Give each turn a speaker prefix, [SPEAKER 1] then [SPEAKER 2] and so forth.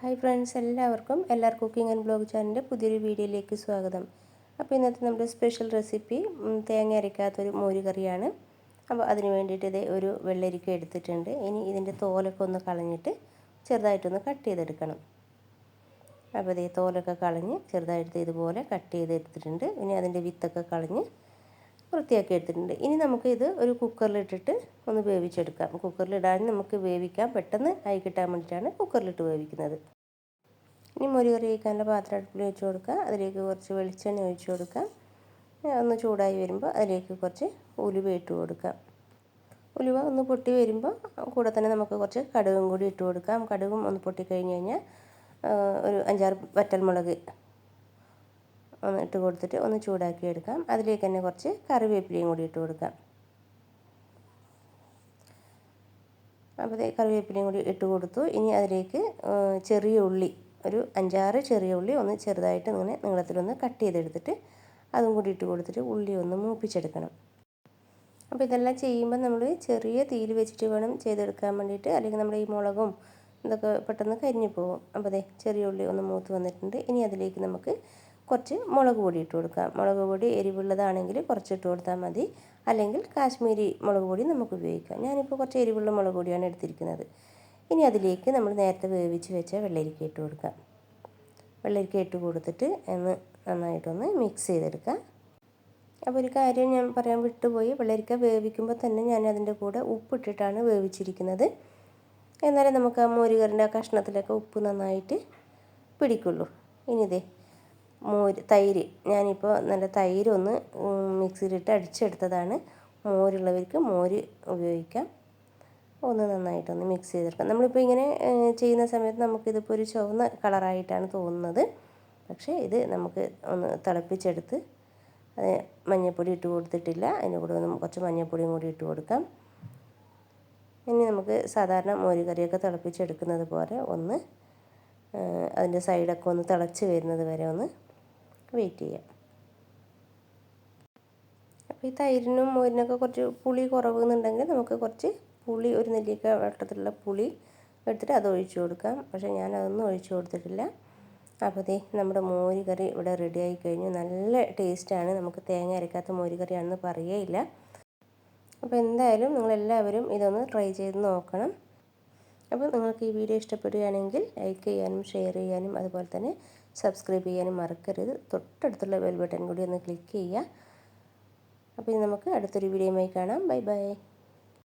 [SPEAKER 1] Hi friends എല്ലാവർക്കും എല്ലാർ cooking and blog ചാനലിന്റെ പുതിയൊരു വീഡിയോയിലേക്ക് സ്വാഗതം. അപ്പോൾ ഇന്നത്തെ നമ്മുടെ സ്പെഷ്യൽ റെസിപ്പി തേങ്ങ അരയ്ക്കാത്തൊരു മോര് കറിയാണ് അപ്പോൾ അതിന് വേണ്ടിയിട്ട് ഇതേ ഒരു വെള്ളരിക്ക എടുത്തിട്ടുണ്ട്. ഇനി ഇതിന്റെ തോലൊക്കെ ഒന്ന് കളഞ്ഞിട്ട് ചെറുതായിട്ടൊന്ന് കട്ട് ചെയ്തെടുക്കണം. അപ്പോൾ ഇതേ തോലൊക്കെ കളഞ്ഞ് ചെറുതായിട്ട് ഇതുപോലെ കട്ട് ചെയ്തെടുത്തിട്ടുണ്ട്. ഇനി അതിന്റെ വിത്തൊക്കെ കളഞ്ഞ് വൃത്തിയാക്കി എടുത്തിട്ടുണ്ട്. ഇനി നമുക്ക് ഇത് ഒരു കുക്കറിലിട്ടിട്ട് ഒന്ന് വേവിച്ചെടുക്കാം. കുക്കറിലിടാൻ നമുക്ക് വേവിക്കാം. പെട്ടെന്ന് ആയി കിട്ടാൻ വേണ്ടിയിട്ടാണ് കുക്കറിലിട്ട് വേവിക്കുന്നത്. ഇനി മൊരി കറി വയ്ക്കാനുള്ള പാത്രം അടുപ്പിൽ വെച്ച് കൊടുക്കുക. അതിലേക്ക് കുറച്ച് വെളിച്ചെണ്ണ ഒഴിച്ച് കൊടുക്കാം ഒന്ന് ചൂടായി വരുമ്പോൾ അതിലേക്ക് കുറച്ച് ഉലുവ ഇട്ട് കൊടുക്കാം ഉലുവ ഒന്ന് പൊട്ടി വരുമ്പോൾ കൂടെ തന്നെ നമുക്ക് കുറച്ച് കടുകും കൂടി ഇട്ട് കൊടുക്കാം. കടുകും ഒന്ന് പൊട്ടി പൊട്ടിക്കഴിഞ്ഞ് കഴിഞ്ഞാൽ ഒരു അഞ്ചാറ് വറ്റൽമുളക് ഒന്ന് ഇട്ട് കൊടുത്തിട്ട് ഒന്ന് ചൂടാക്കി എടുക്കാം. അതിലേക്ക് തന്നെ കുറച്ച് കറിവേപ്പിലയും കൂടി ഇട്ട് കൊടുക്കാം. അപ്പോൾ കറിവേപ്പിലയും കൂടി ഇട്ട് കൊടുത്തു. ഇനി അതിലേക്ക് ചെറിയ ഉള്ളി ഒരു അഞ്ചാറ് ചെറിയ ഉള്ളി ഒന്ന് ചെറുതായിട്ട് ഇങ്ങനെ നീളത്തിലൊന്ന് കട്ട് ചെയ്തെടുത്തിട്ട് അതും കൂടി ഇട്ട് കൊടുത്തിട്ട് ഉള്ളി ഒന്ന് മൂപ്പിച്ചെടുക്കണം. അപ്പോൾ ഇതെല്ലാം ചെയ്യുമ്പോൾ നമ്മൾ ചെറിയ തീയിൽ വെച്ചിട്ട് വേണം ചെയ്തെടുക്കാൻ വേണ്ടിയിട്ട്. അല്ലെങ്കിൽ നമ്മുടെ ഈ മുളകും ഇതൊക്കെ പെട്ടെന്ന് കരിഞ്ഞു പോകും. അപ്പോൾ അതെ ചെറിയ ഉള്ളി ഒന്ന് മൂത്ത് വന്നിട്ടുണ്ട്. ഇനി അതിലേക്ക് നമുക്ക് കുറച്ച് മുളക് പൊടി ഇട്ട് കൊടുക്കാം മുളക് പൊടി എരിവുള്ളതാണെങ്കിൽ കുറച്ച് ഇട്ട് കൊടുത്താൽ മതി. അല്ലെങ്കിൽ കാശ്മീരി മുളക് പൊടി നമുക്ക് ഉപയോഗിക്കാം. ഞാനിപ്പോൾ കുറച്ച് എരിവുള്ള മുളക് പൊടിയാണ് എടുത്തിരിക്കുന്നത്. ഇനി അതിലേക്ക് നമ്മൾ നേരത്തെ വേവിച്ച് വെച്ച വെള്ളരിക്ക ഇട്ട് കൊടുക്കാം. വെള്ളരിക്ക ഇട്ട് കൊടുത്തിട്ട് ഒന്ന് നന്നായിട്ടൊന്ന് മിക്സ് ചെയ്തെടുക്കാം. അപ്പോൾ ഒരു കാര്യം ഞാൻ പറയാൻ വിട്ടുപോയി. വെള്ളരിക്ക വേവിക്കുമ്പോൾ തന്നെ ഞാൻ അതിന്റെ കൂടെ ഉപ്പിട്ടിട്ടാണ് വേവിച്ചിരിക്കുന്നത്. എന്നാലേ നമുക്ക് ആ മോരുകറിന്റെ ആ കഷ്ണത്തിലൊക്കെ ഉപ്പ് നന്നായിട്ട് പിടിക്കുള്ളൂ. ഇനി ഇതേ മോര് തൈര്. ഞാനിപ്പോൾ നല്ല തൈരൊന്ന് മിക്സിയിലിട്ട് അടിച്ചെടുത്തതാണ്. മോരുള്ളവർക്ക് മോര് ഉപയോഗിക്കാം. ഒന്ന് നന്നായിട്ടൊന്ന് മിക്സ് ചെയ്തെടുക്കാം. നമ്മളിപ്പോൾ ഇങ്ങനെ ചെയ്യുന്ന സമയത്ത് നമുക്കിതിപ്പോൾ ഒരു ചുവന്ന കളറായിട്ടാണ് തോന്നുന്നത്. പക്ഷേ ഇത് നമുക്ക് ഒന്ന് തിളപ്പിച്ചെടുത്ത് അത് മഞ്ഞൾപ്പൊടി ഇട്ട് കൊടുത്തിട്ടില്ല. അതിന്റെ കൂടെ ഒന്ന് കുറച്ച് മഞ്ഞൾപ്പൊടിയും കൂടി ഇട്ട് കൊടുക്കാം. ഇനി നമുക്ക് സാധാരണ മോര് കറിയൊക്കെ തിളപ്പിച്ചെടുക്കുന്നത് പോലെ ഒന്ന് അതിന്റെ സൈഡൊക്കെ ഒന്ന് തിളച്ച് വരുന്നത് വരെ ഒന്ന് വെയിറ്റ് ചെയ്യാം. അപ്പോൾ ഈ തൈരിനും മോരിനൊക്കെ കുറച്ച് പുളി കുറവെന്നുണ്ടെങ്കിൽ നമുക്ക് കുറച്ച് പുളി ഒരു നെല്ലിക്ക വട്ടത്തിലുള്ള പുളി എടുത്തിട്ട് അത് ഒഴിച്ചു കൊടുക്കാം. പക്ഷേ ഞാൻ അതൊന്നും ഒഴിച്ചു കൊടുത്തിട്ടില്ല. അപ്പോൾ ദേ നമ്മുടെ മോര് കറി ഇവിടെ റെഡി ആയി കഴിഞ്ഞു. നല്ല ടേസ്റ്റാണ് നമുക്ക് തേങ്ങ അരക്കാത്ത മോര് പറയുകയില്ല അപ്പോൾ എന്തായാലും നിങ്ങളെല്ലാവരും ഇതൊന്ന് ട്രൈ ചെയ്ത് നോക്കണം. അപ്പോൾ നിങ്ങൾക്ക് ഈ വീഡിയോ ഇഷ്ടപ്പെടുകയാണെങ്കിൽ ലൈക്ക് ചെയ്യാനും ഷെയർ ചെയ്യാനും അതുപോലെ തന്നെ സബ്സ്ക്രൈബ് ചെയ്യാനും മറക്കരുത്. തൊട്ടടുത്തുള്ള ബെൽ ബട്ടൺ കൂടി ഒന്ന് ക്ലിക്ക് ചെയ്യുക. അപ്പോൾ ഇനി നമുക്ക് അടുത്തൊരു വീഡിയോയുമായി കാണാം. Bye bye